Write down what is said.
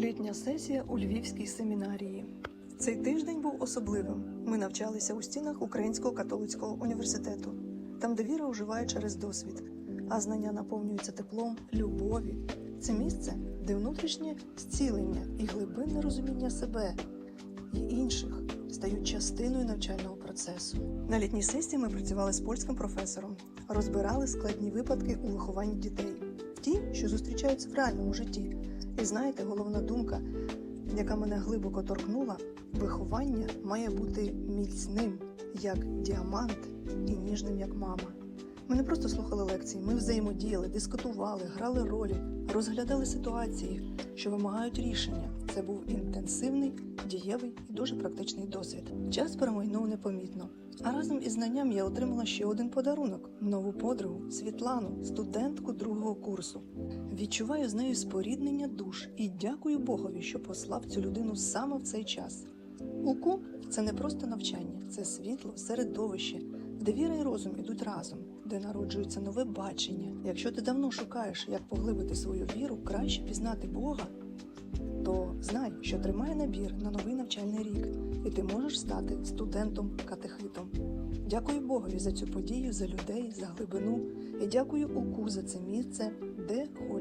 Літня сесія у Львівській семінарії. Цей тиждень був особливим. Ми навчалися у стінах Українського католицького університету, там, де віра оживає через досвід, а знання наповнюються теплом, любові. Це місце, де внутрішнє зцілення і глибинне розуміння себе і інших стають частиною навчального процесу. На літній сесії ми працювали з польським професором, розбирали складні випадки у вихованні дітей, ті, що зустрічаються в реальному житті. І знаєте, головна думка, яка мене глибоко торкнула, виховання має бути міцним, як діамант, і ніжним, як мама. Ми не просто слухали лекції, ми взаємодіяли, дискутували, грали ролі, розглядали ситуації, що вимагають рішення. Це був інтенсивний, дієвий і дуже практичний досвід. Час промайнув непомітно. А разом із знанням я отримала ще один подарунок нову подругу Світлану, студентку другого курсу. Відчуваю з нею споріднення душ і дякую Богові, що послав цю людину саме в цей час. УКУ це не просто навчання, це світло, середовище, де віра і розум ідуть разом, де народжується нове бачення. Якщо ти давно шукаєш, як поглибити свою віру, краще пізнати Бога, то знай, що тримає набір на новий навчальний рік, і ти можеш стати студентом-катехитом. Дякую Богові за цю подію, за людей, за глибину, і дякую УКУ за це місце, де зростати.